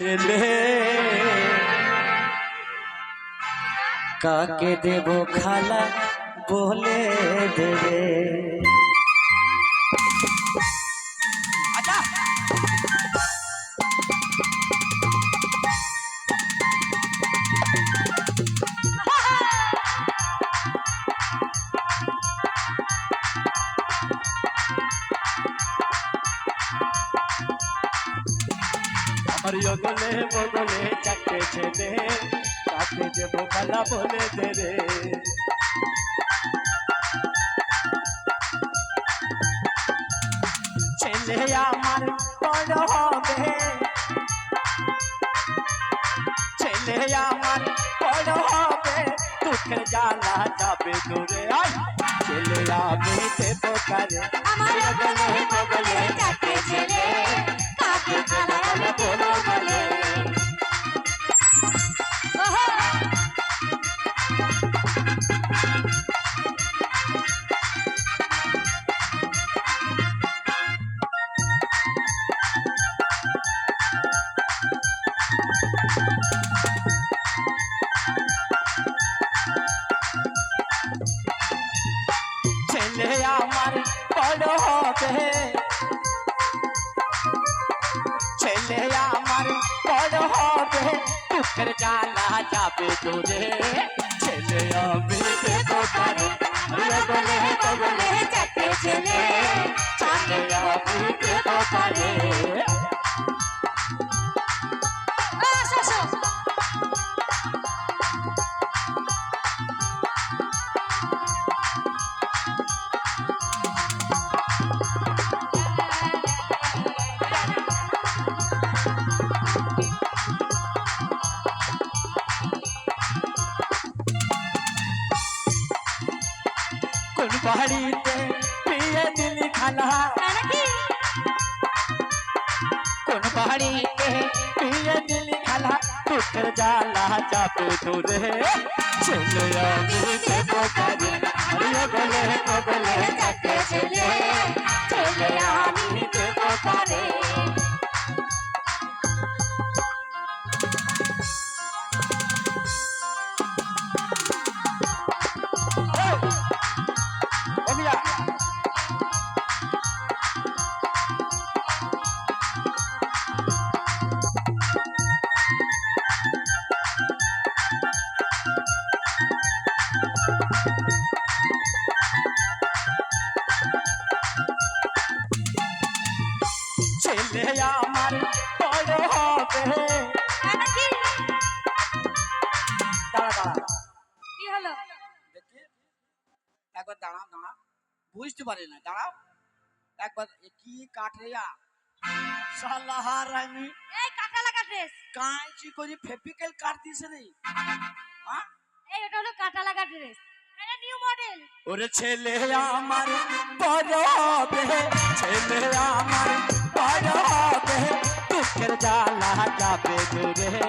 এলে কাকে দেব খালা বলে দেবে? আমার অগলে বগলে চারটে ছেলে কাকে দেব খালা বলে দেবে ছেলে আমার বড় হবে। ছেলে আমার বড় হবে দুঃখের জ্বালা যাবে দূরে। ছেলে আমি দেব কারে আমার বড় হবে ছেলে আমার বড় হবে দুঃখের জ্বালা যাবে দূরে ছেলে আমি দেব কারে বগলে বগলে চারটে ছেলে ছেলে আমি দেব বাড়িতে বিয়ে দিলি খালা। নাকি কোন বাড়িতে বিয়ে দিলি খালা দুঃখের জ্বালা যাবে দূরে ছেলে আমি দেব আরে বলে বলে চারটে ছেলে? ছেলে আমি দেব ছেলে আমার বড় হবে নাকি দাঁড়া দাঁড়া কি হলো দেখি একবার দাঁড়াও দাঁড়াও বুঝতে পারি না দাঁড়াও একবার এ কি কাঠ রেয়া সালাহার আমি এই কাটা লাগা ড্রেস কাঁচি করে ফেপিক্যাল কাট দিছে রে হ্যাঁ এই ওটা হলো কাটা লাগা ড্রেস এটা নিউ মডেল ওরে ছেলে আমার বড় হবে ছেলে আমার জ্বালা যাবে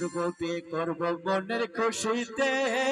করব বিয়ে করব মনের খুশিতে।